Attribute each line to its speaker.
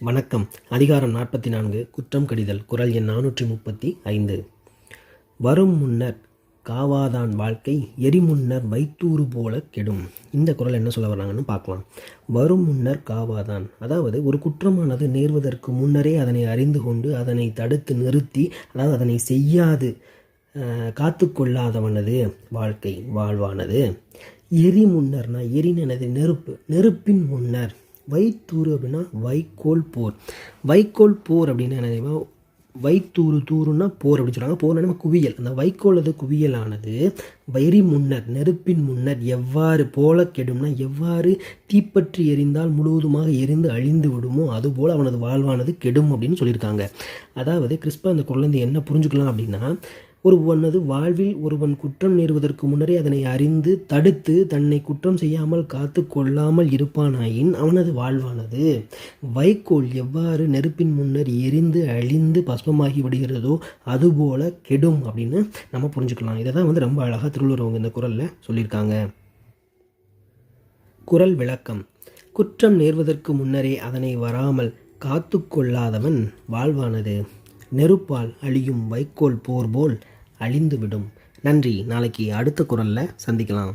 Speaker 1: வணக்கம். அதிகாரம் நாற்பத்தி நான்கு குற்றம் கடிதல். குரல் எண் நானூற்றி முப்பத்தி ஐந்து வரும் முன்னர் காவாதான் வாழ்க்கை எரிமுன்னர் வைத்தூறு போல கெடும். இந்த குரல் என்ன சொல்ல வர்றாங்கன்னு பார்க்கலாம். வரும் முன்னர் காவாதான். அதாவது ஒரு குற்றமானது நேர்வதற்கு முன்னரே அதனை அறிந்து கொண்டு அதனை தடுத்து நிறுத்தி அதாவது அதனை செய்யாது காத்து கொள்ளாதவனது வாழ்க்கை வாழ்வானது. எரி முன்னர்னா எரினது நெருப்பு. நெருப்பின் முன்னர். வைத்தூறு அப்படின்னா வைக்கோல் போர். வைக்கோல் போர் அப்படின்னா என்ன வைத்தூறு தூறுனா போர் அப்படின்னு சொல்கிறாங்க போர்னா நம்ம குவியல். அந்த வைக்கோலது குவியலானது வரி முன்னர் நெருப்பின் முன்னர் எவ்வாறு போல கெடும்னா எவ்வாறு தீப்பற்றி எரிந்தால் முழுவதுமாக எரிந்து அழிந்து விடுமோ அதுபோல் அவனது வாழ்வானது கெடும் அப்படின்னு சொல்லியிருக்காங்க. அதாவது கிறிஸ்பா அந்த குழந்தை என்ன புரிஞ்சுக்கலாம் அப்படின்னா ஒருவனது வாழ்வில் ஒருவன் குற்றம் நேருவதற்கு முன்னரே அதனை அறிந்து தடுத்து தன்னை குற்றம் செய்யாமல் காத்து கொள்ளாமல் இருப்பானாயின் அவனது வாழ்வானது. வைக்கோல் எவ்வாறு நெருப்பின் முன்னர் எரிந்து அழிந்து பஸ்மமாகி விடுகிறதோ அதுபோல கெடும் அப்படின்னு நம்ம புரிஞ்சுக்கலாம். இதை தான் வந்து ரொம்ப அழகாக திருவள்ளுவர் அவங்க இந்த குரலில் சொல்லியிருக்காங்க. குரல் விளக்கம். குற்றம் நேர்வதற்கு முன்னரே அதனை வராமல் காத்து கொள்ளாதவன் வாழ்வானது. நெருப்பால் அழியும் வைக்கோல் போர் போல் அழிந்துவிடும். நன்றி. நாளைக்கு அடுத்த குரலில் சந்திக்கலாம்.